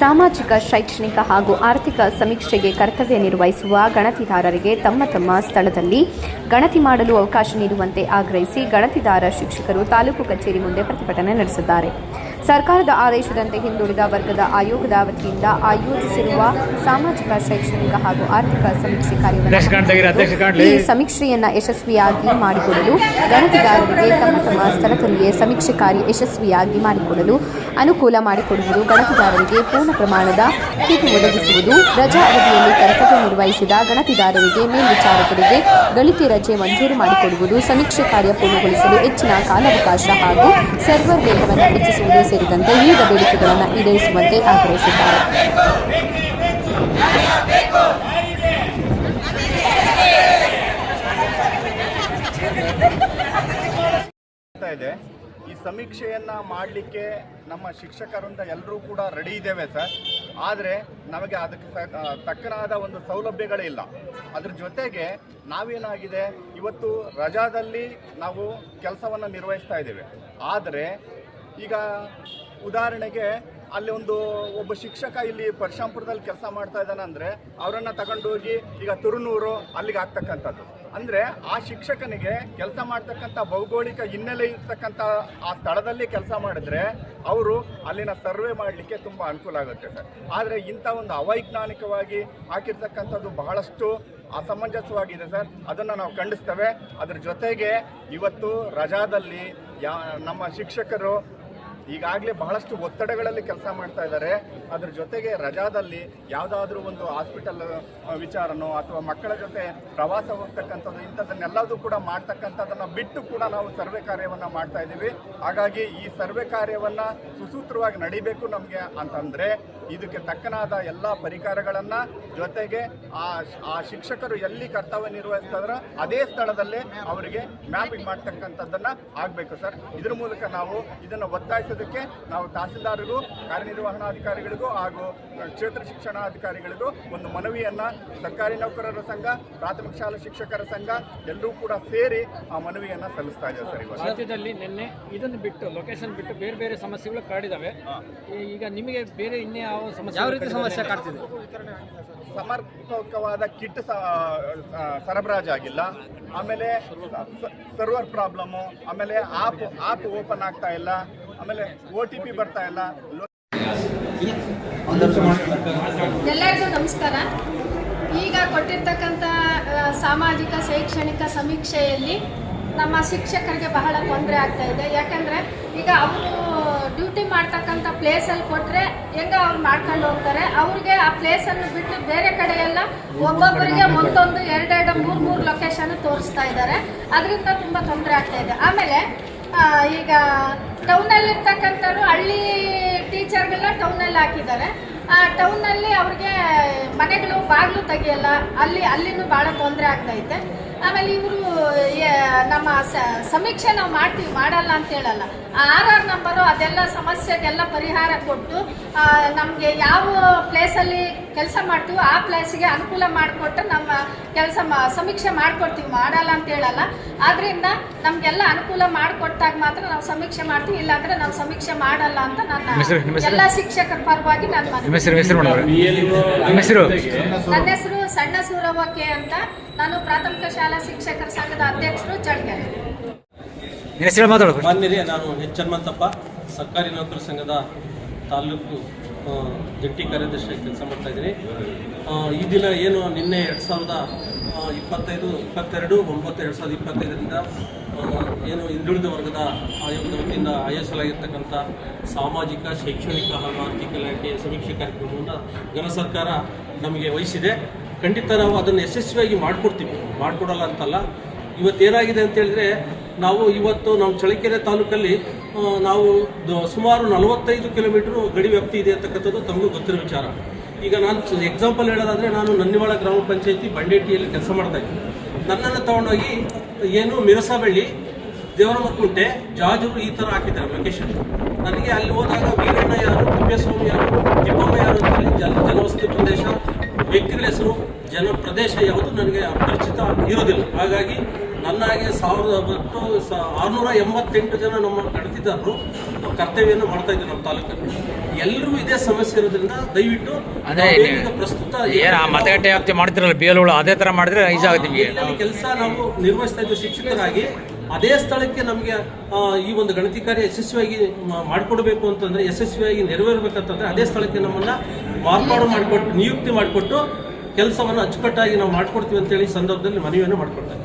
ಸಾಮಾಜಿಕ ಶೈಕ್ಷಣಿಕ ಹಾಗೂ ಆರ್ಥಿಕ ಸಮೀಕ್ಷೆಗೆ ಕರ್ತವ್ಯ ನಿರ್ವಹಿಸುವ ಗಣತಿದಾರರಿಗೆ ತಮ್ಮ ತಮ್ಮ ಸ್ಥಳದಲ್ಲಿ ಗಣತಿ ಮಾಡಲು ಅವಕಾಶ ನೀಡುವಂತೆ ಆಗ್ರಹಿಸಿ ಗಣತಿದಾರ ಶಿಕ್ಷಕರು ತಾಲೂಕು ಕಚೇರಿ ಮುಂದೆ ಪ್ರತಿಭಟನೆ ನಡೆಸಿದ್ದಾರೆ. ಸರ್ಕಾರದ ಆದೇಶದಂತೆ ಹಿಂದುಳಿದ ವರ್ಗದ ಆಯೋಗದ ವತಿಯಿಂದ ಆಯೋಜಿಸಿರುವ ಸಾಮಾಜಿಕ ಶೈಕ್ಷಣಿಕ ಹಾಗೂ ಆರ್ಥಿಕ ಸಮೀಕ್ಷೆ ಕಾರ್ಯವನ್ನು ಈ ಸಮೀಕ್ಷೆಯನ್ನು ಯಶಸ್ವಿಯಾಗಿ ಮಾಡಿಕೊಡಲು ಗಣತಿದಾರರಿಗೆ ತಮ್ಮ ತಮ್ಮ ಸ್ಥಳದಲ್ಲಿಯೇ ಸಮೀಕ್ಷೆ ಕಾರ್ಯ ಯಶಸ್ವಿಯಾಗಿ ಮಾಡಿಕೊಡಲು ಅನುಕೂಲ ಮಾಡಿಕೊಡುವುದು ಗಣತಿದಾರರಿಗೆ ಪೂರ್ಣ ಪ್ರಮಾಣದ ಕಿಟ್ ಒದಗಿಸುವುದು, ರಜಾ ಅವಧಿಯಲ್ಲಿ ಕರ್ತವ್ಯ ನಿರ್ವಹಿಸಿದ ಗಣತಿದಾರರಿಗೆ ಮೇಲ್ವಿಚಾರಕರಿಗೆ ಗಳಿಕೆ ರಜೆ ಮಂಜೂರು ಮಾಡಿಕೊಡುವುದು, ಸಮೀಕ್ಷೆ ಕಾರ್ಯ ಪೂರ್ಣಗೊಳಿಸಲು ಹೆಚ್ಚಿನ ಕಾಲಾವಕಾಶ ಹಾಗೂ ಸರ್ವರ್ ವೇಗವನ್ನು ಹೆಚ್ಚಿಸುವುದು ಸೇರಿದಂತೆ ವಿವಿಧ ಬೇಡಿಕೆಗಳನ್ನು ಈಡೇರಿಸುವಂತೆ ಆಗ್ರಹಿಸಿದ್ದಾರೆ ಆಗ್ತಾ ಇದೆ ಈ ಸಮೀಕ್ಷೆಯನ್ನ ಮಾಡಲಿಕ್ಕೆ ನಮ್ಮ ಶಿಕ್ಷಕರಿಂದ ಎಲ್ಲರೂ ಕೂಡ ರೆಡಿ ಇದ್ದೇವೆ ಸರ್. ಆದರೆ ನಮಗೆ ಅದಕ್ಕೆ ತಕ್ಕನಾದ ಒಂದು ಸೌಲಭ್ಯಗಳೇ ಇಲ್ಲ. ಅದ್ರ ಜೊತೆಗೆ ನಾವೇನಾಗಿದೆ, ಇವತ್ತು ರಜಾದಲ್ಲಿ ನಾವು ಕೆಲಸವನ್ನು ನಿರ್ವಹಿಸ್ತಾ ಇದ್ದೇವೆ. ಆದರೆ ಈಗ ಉದಾಹರಣೆಗೆ ಅಲ್ಲಿ ಒಂದು ಒಬ್ಬ ಶಿಕ್ಷಕ ಇಲ್ಲಿ ಪರಶಾಂಪುರದಲ್ಲಿ ಕೆಲಸ ಮಾಡ್ತಾ ಇದ್ದಾನೆ ಅಂದರೆ ಅವರನ್ನು ತಗೊಂಡೋಗಿ ಈಗ ತುರುನೂರು ಅಲ್ಲಿಗೆ ಆಗ್ತಕ್ಕಂಥದ್ದು ಅಂದರೆ ಆ ಶಿಕ್ಷಕನಿಗೆ ಕೆಲಸ ಮಾಡ್ತಕ್ಕಂಥ ಭೌಗೋಳಿಕ ಹಿನ್ನೆಲೆ ಇರ್ತಕ್ಕಂಥ ಆ ಸ್ಥಳದಲ್ಲಿ ಕೆಲಸ ಮಾಡಿದ್ರೆ ಅವರು ಅಲ್ಲಿನ ಸರ್ವೆ ಮಾಡಲಿಕ್ಕೆ ತುಂಬ ಅನುಕೂಲ ಆಗುತ್ತೆ ಸರ್. ಆದರೆ ಇಂಥ ಒಂದು ಅವೈಜ್ಞಾನಿಕವಾಗಿ ಹಾಕಿರ್ತಕ್ಕಂಥದ್ದು ಬಹಳಷ್ಟು ಅಸಮಂಜಸವಾಗಿದೆ ಸರ್. ಅದನ್ನು ನಾವು ಖಂಡಿಸ್ತೇವೆ. ಅದ್ರ ಜೊತೆಗೆ ಇವತ್ತು ರಜಾದಲ್ಲಿ ಯಾ ನಮ್ಮ ಶಿಕ್ಷಕರು ಈಗಾಗಲೇ ಬಹಳಷ್ಟು ಒತ್ತಡಗಳಲ್ಲಿ ಕೆಲಸ ಮಾಡ್ತಾ ಇದ್ದಾರೆ. ಅದ್ರ ಜೊತೆಗೆ ರಜಾದಲ್ಲಿ ಯಾವುದಾದ್ರೂ ಒಂದು ಹಾಸ್ಪಿಟಲ್ ವಿಚಾರನೋ ಅಥವಾ ಮಕ್ಕಳ ಜೊತೆ ಪ್ರವಾಸ ಹೋಗ್ತಕ್ಕಂಥದ್ದು ಇಂಥದ್ದನ್ನೆಲ್ಲದೂ ಕೂಡ ಮಾಡ್ತಕ್ಕಂಥದ್ದನ್ನು ಬಿಟ್ಟು ಕೂಡ ನಾವು ಸರ್ವೆ ಕಾರ್ಯವನ್ನು ಮಾಡ್ತಾ ಇದ್ದೀವಿ ಹಾಗಾಗಿ ಈ ಸರ್ವೆ ಕಾರ್ಯವನ್ನು ಸುಸೂತ್ರವಾಗಿ ನಡಿಬೇಕು ನಮಗೆ ಅಂತಂದರೆ ಇದಕ್ಕೆ ತಕ್ಕನಾದ ಎಲ್ಲ ಪರಿಕರಗಳನ್ನು ಜೊತೆಗೆ ಆ ಆ ಶಿಕ್ಷಕರು ಎಲ್ಲಿ ಕರ್ತವ್ಯ ನಿರ್ವಹಿಸ್ತಾರೋ ಅದೇ ಸ್ಥಳದಲ್ಲೇ ಅವರಿಗೆ ಮ್ಯಾಪಿಂಗ್ ಮಾಡ್ತಕ್ಕಂಥದ್ದನ್ನು ಆಗಬೇಕು ಸರ್. ಇದ್ರ ಮೂಲಕ ನಾವು ಇದನ್ನು ಒತ್ತಾಯಿಸೋದಕ್ಕೆ ನಾವು ತಹಸೀಲ್ದಾರ್ಗೂ ಕಾರ್ಯನಿರ್ವಹಣಾಧಿಕಾರಿಗಳಿಗೂ ಹಾಗೂ ಕ್ಷೇತ್ರ ಶಿಕ್ಷಣಾಧಿಕಾರಿಗಳಿಗೂ ಒಂದು ಮನವಿಯನ್ನು ಸರ್ಕಾರಿ ನೌಕರರ ಸಂಘ ಪ್ರಾಥಮಿಕ ಶಾಲಾ ಶಿಕ್ಷಕರ ಸಂಘ ಎಲ್ಲರೂ ಕೂಡ ಸೇರಿ ಆ ಮನವಿಯನ್ನು ಸಲ್ಲಿಸ್ತಾ ಇದ್ದಾರೆ ಸರ್ ಇವಾಗ. ರಾಜ್ಯದಲ್ಲಿ ನಿನ್ನೆ ಇದನ್ನು ಬಿಟ್ಟು ಲೊಕೇಶನ್ ಬಿಟ್ಟು ಬೇರೆ ಬೇರೆ ಸಮಸ್ಯೆಗಳು ಕಾಡಿದಾವೆ ಈಗ ನಿಮಗೆ ಬೇರೆ ಇನ್ನೇ ಯಾವ ಸಮಸ್ಯೆ ಯಾವ ರೀತಿ ಸಮಸ್ಯೆ ಕಾಡ್ತಿದೆ ಸಮರ್ಪಕವಾದ ಕಿಟ್ ಸ- ಸರಬರಾಜು ಆಗಿಲ್ಲ. ಆಮೇಲೆ ಸರ್ವರ್ ಪ್ರಾಬ್ಲಮ್ಮು ಆಮೇಲೆ ಆಪ್ ಆಪ್ ಓಪನ್ ಆಗ್ತಾ ಇಲ್ಲ. ಆಮೇಲೆ ಒ ಟಿ ಪಿ ಬರ್ತಾ ಇಲ್ಲ. ಎಲ್ಲರಿಗೂ ನಮಸ್ಕಾರ. ಈಗ ಕೊಟ್ಟಿರ್ತಕ್ಕಂಥ ಸಾಮಾಜಿಕ ಶೈಕ್ಷಣಿಕ ಸಮೀಕ್ಷೆಯಲ್ಲಿ ನಮ್ಮ ಶಿಕ್ಷಕರಿಗೆ ಬಹಳ ತೊಂದರೆ ಆಗ್ತಾ ಇದೆ. ಯಾಕಂದರೆ ಈಗ ಅವರು ಡ್ಯೂಟಿ ಮಾಡ್ತಕ್ಕಂಥ ಪ್ಲೇಸಲ್ಲಿ ಕೊಟ್ಟರೆ ಹೆಂಗ ಅವ್ರು ಮಾಡ್ಕೊಂಡು ಹೋಗ್ತಾರೆ? ಅವ್ರಿಗೆ ಆ ಪ್ಲೇಸನ್ನು ಬಿಟ್ಟು ಬೇರೆ ಕಡೆಯೆಲ್ಲ ಒಬ್ಬೊಬ್ಬರಿಗೆ ಒಂದೊಂದು ಎರಡೆರಡು ಮೂರು ಮೂರು ಲೊಕೇಶನ್ ತೋರಿಸ್ತಾ ಇದ್ದಾರೆ. ಅದರಿಂದ ತುಂಬ ತೊಂದರೆ ಆಗ್ತಾ ಇದೆ. ಆಮೇಲೆ ಈಗ ಟೌನಲ್ಲಿರ್ತಕ್ಕಂಥವ್ರು ಹಳ್ಳಿ ಟೀಚರ್ಗೆಲ್ಲ ಟೌನಲ್ಲಿ ಹಾಕಿದ್ದಾರೆ. ಟೌನಲ್ಲಿ ಅವ್ರಿಗೆ ಮನೆಗಳು ಬಾಗಿಲು ತೆಗಿಯಲ್ಲ, ಅಲ್ಲಿ ಅಲ್ಲಿನೂ ಭಾಳ ತೊಂದರೆ ಆಗ್ತೈತೆ. ಆಮೇಲೆ ಇವರು ನಮ್ಮ ಸಮೀಕ್ಷೆ ನಾವು ಮಾಡ್ತೀವಿ, ಮಾಡಲ್ಲ ಅಂತ ಹೇಳಲ್ಲ. ಆರ್ ಆರ್ ನಂಬರು ಅದೆಲ್ಲ ಸಮಸ್ಯೆಗೆಲ್ಲ ಪರಿಹಾರ ಕೊಟ್ಟು ನಮಗೆ ಯಾವ ಪ್ಲೇಸಲ್ಲಿ ಕೆಲಸ ಮಾಡ್ತೀವೋ ಆ ಪ್ಲೇಸಿಗೆ ಅನುಕೂಲ ಮಾಡಿಕೊಟ್ಟು ನಮ್ಮ ಕೆಲಸ ಸಮೀಕ್ಷೆ ಮಾಡಿಕೊಡ್ತೀವಿ, ಮಾಡಲ್ಲ ಅಂತ ಹೇಳಲ್ಲ. ಆದ್ರಿಂದ ನಮ್ಗೆಲ್ಲ ಅನುಕೂಲ ಮಾಡಿಕೊಟ್ಟಾಗ ಮಾತ್ರ ನಾವು ಸಮೀಕ್ಷೆ ಮಾಡ್ತೀವಿ ಇಲ್ಲಾಂದ್ರೆ ನಾವು ಸಮೀಕ್ಷೆ ಮಾಡಲ್ಲ ಅಂತ ನನ್ನ ಎಲ್ಲ ಶಿಕ್ಷಕರ ಪರವಾಗಿ ನಾನು ನಿಮ್ಮ ಮನವಿ ಹೆಸರು ಹೆಸರು ಮಾಡೋರು ನಿಮ್ಮ ಹೆಸರು? ನನ್ನ ಹೆಸರು ಸಣ್ಣ ಸೂರವಕ್ಕೆ ಅಂತ ನಾನು ಪ್ರಾಥಮಿಕ ಶಾಲಾ ಶಿಕ್ಷಕರ ಸಂಘದ ಅಧ್ಯಕ್ಷರು ಮಾತಾಡು ಮಾನ್ಯರೇ ನಾನು ಎಚ್ ಹನುಮಂತಪ್ಪ ಸರ್ಕಾರಿ ನೌಕರ ಸಂಘದ ತಾಲೂಕು ಜಂಟಿ ಕಾರ್ಯದರ್ಶಿಯಾಗಿ ಕೆಲಸ ಮಾಡ್ತಾ ಇದ್ದೀನಿ. ಆ, ಈ ದಿನ ಏನು ನಿನ್ನೆ ಎರಡು ಸಾವಿರದ ಇಪ್ಪತ್ತೈದು, ಇಪ್ಪತ್ತೆರಡು, ಒಂಬತ್ತು, ಎರಡು ಸಾವಿರದ ಇಪ್ಪತ್ತೈದರಿಂದ ಏನು ಹಿಂದುಳಿದ ವರ್ಗದ ಆಯೋಗದ ವತಿಯಿಂದ ಆಯೋಜಿಸಲಾಗಿರ್ತಕ್ಕಂಥ ಸಾಮಾಜಿಕ, ಶೈಕ್ಷಣಿಕ ಹಾಗೂ ಆರ್ಥಿಕ ಇಲಾಖೆಯ ಸಮೀಕ್ಷೆ ಕಾರ್ಯಕ್ರಮವನ್ನು ಜನ ಸರ್ಕಾರ ನಮಗೆ ವಹಿಸಿದೆ. ಖಂಡಿತ ನಾವು ಅದನ್ನು ಯಶಸ್ವಿಯಾಗಿ ಮಾಡಿಕೊಡ್ತೀವಿ. ಮಾಡಿಕೊಡಲ್ಲ ಅಂತಲ್ಲ. ಇವತ್ತೇನಾಗಿದೆ ಅಂತೇಳಿದರೆ ನಾವು ಇವತ್ತು ನಾವು ಚಳ್ಳಕೆರೆ ತಾಲೂಕಲ್ಲಿ ನಾವು ಸುಮಾರು ನಲವತ್ತೈದು ಕಿಲೋಮೀಟ್ರು ಗಡಿ ವ್ಯಾಪ್ತಿ ಇದೆ ಅಂತಕ್ಕಂಥದ್ದು ತಮಗೂ ಗೊತ್ತಿರೋ ವಿಚಾರ. ಈಗ ನಾನು ಎಕ್ಸಾಂಪಲ್ ಹೇಳೋದಾದರೆ ನಾನು ನನ್ನಿವಾಳ ಗ್ರಾಮ ಪಂಚಾಯತಿ ಬಂಡೇಟಿಯಲ್ಲಿ ಕೆಲಸ ಮಾಡ್ತಾ ಇದ್ದೀನಿ. ನನ್ನನ್ನು ತಗೊಂಡೋಗಿ ಏನು ಮಿರಸಬಳ್ಳಿ, ದೇವರಮಕ್ಕುಂಟೆ, ಜಾಜೂರು ಈ ಥರ ಹಾಕಿದ್ದಾರೆ ಲೊಕೇಶನ್ ನನಗೆ ಅಲ್ಲಿ ಹೋದಾಗ ವೀರಣ್ಣ ಯಾರು, ತಿಪ್ಪೇಸ್ವಾಮಿ ಯಾರು, ತಿಪ್ಪಮ್ಮ ಯಾರು ಅಂತೇಳಿ ಜನ ಜನವಸತಿ ಪ್ರದೇಶ, ವ್ಯಕ್ತಿಗಳ ಹೆಸರು ಜನ ಪ್ರದೇಶ ಯಾವುದು ನನಗೆ ಪರಿಚಿತ ಇರೋದಿಲ್ಲ ಹಾಗಾಗಿ ನನ್ನ ಹಾಗೆ ಸಾವಿರದ ಒಟ್ಟು ಆರುನೂರ ಎಂಬತ್ತೆಂಟು ಜನ ನಮ್ಮನ್ನು ಗಣತಿದಾರರು ಕರ್ತವ್ಯವನ್ನು ಮಾಡ್ತಾ ಇದ್ದೀವಿ ನಮ್ಮ ತಾಲೂಕಲ್ಲಿ. ಎಲ್ಲರೂ ಇದೇ ಸಮಸ್ಯೆ ಇರೋದ್ರಿಂದ ದಯವಿಟ್ಟು ಅದೇ ಪ್ರಸ್ತುತ ಮತಗಟ್ಟೆ ವ್ಯಾಪ್ತಿ ಮಾಡ್ತಿರಲ್ಲ ಬಿ ಎಲ್ಗಳು ಅದೇ ಥರ ಮಾಡಿದ್ರೆ ಈಜ್ ಆಗುತ್ತೆ ನಿಮಗೆ. ಕೆಲಸ ನಾವು ನಿರ್ವಹಿಸ್ತಾ ಇದ್ದೀವಿ ಶಿಕ್ಷಕರಾಗಿ ಅದೇ ಸ್ಥಳಕ್ಕೆ ನಮಗೆ ಈ ಒಂದು ಗಣತಿ ಕಾರ್ಯ ಯಶಸ್ವಿಯಾಗಿ ಮಾಡಿಕೊಡ್ಬೇಕು ಅಂತಂದ್ರೆ ಯಶಸ್ವಿಯಾಗಿ ನೆರವೇರ್ಬೇಕಂತಂದ್ರೆ ಅದೇ ಸ್ಥಳಕ್ಕೆ ನಮ್ಮನ್ನ ಮಾರ್ಪಾಡು ಮಾಡಿಕೊಟ್ಟು ನಿಯುಕ್ತಿ ಮಾಡಿಕೊಟ್ಟು ಕೆಲಸವನ್ನು ಅಚ್ಚುಕಟ್ಟಾಗಿ ನಾವು ಮಾಡ್ಕೊಡ್ತೀವಿ ಅಂತೇಳಿ ಸಂದರ್ಭದಲ್ಲಿ ಮನವಿಯನ್ನು ಮಾಡ್ಕೊಡ್ತಾರೆ